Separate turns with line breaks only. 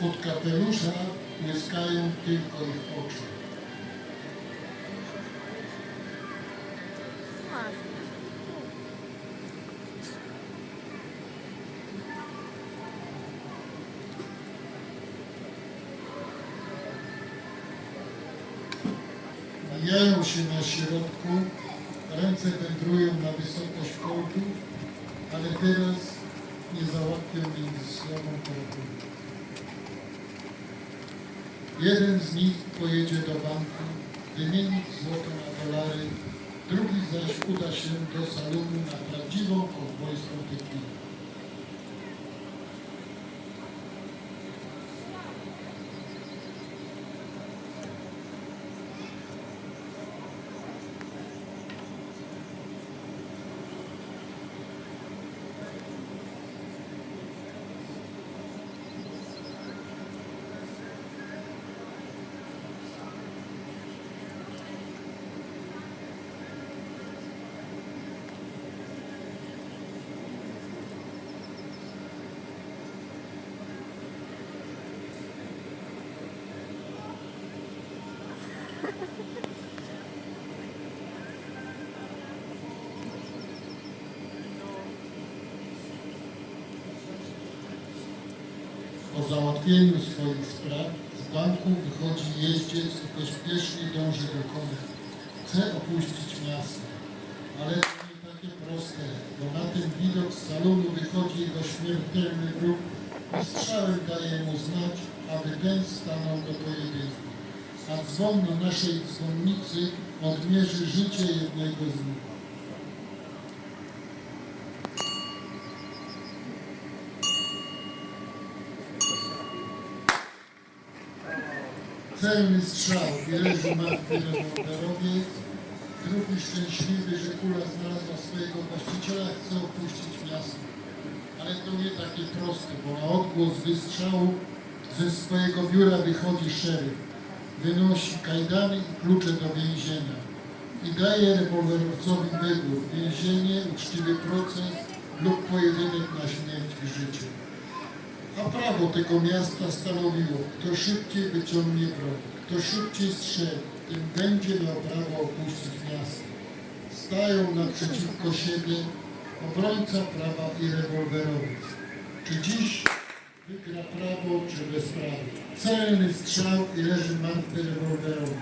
Spod kapelusza błyskają tylko ich oczy. Mijają się na środku, ręce wędrują na wysokość kołtów, ale teraz nie załatwią między sobą kroku. Jeden z nich pojedzie do banku, wymienić złoto na dolary, drugi zaś uda się do salonu załatwieniu swoich spraw z banku wychodzi jeździec i pośpiesznie dąży do konia. Chce opuścić miasto, ale to nie takie proste, bo na ten widok z salonu wychodzi jego śmiertelny wróg i strzałem daje mu znać, aby ten stanął do pojedynku. A dzwon na naszej dzwonnicy odmierzy życie jednego z nich. Celny strzał i leży martwy rewolwerowiec. Drugi szczęśliwy, że kula znalazła swojego właściciela, chce opuścić miasto. Ale to nie takie proste, bo na odgłos wystrzału ze swojego biura wychodzi szeryf. Wynosi kajdany i klucze do więzienia. I daje rewolwerowcowi wybór. Więzienie, uczciwy proces lub pojedynek na śmierć i życie. A prawo tego miasta stanowiło, kto szybciej wyciągnie broń, kto szybciej strzeli, tym będzie miał prawo opuścić miasto. Stają naprzeciwko siebie obrońca prawa i rewolwerowiec. Czy dziś wygra prawo, czy bezprawie? Celny strzał i leży martwy rewolwerowiec.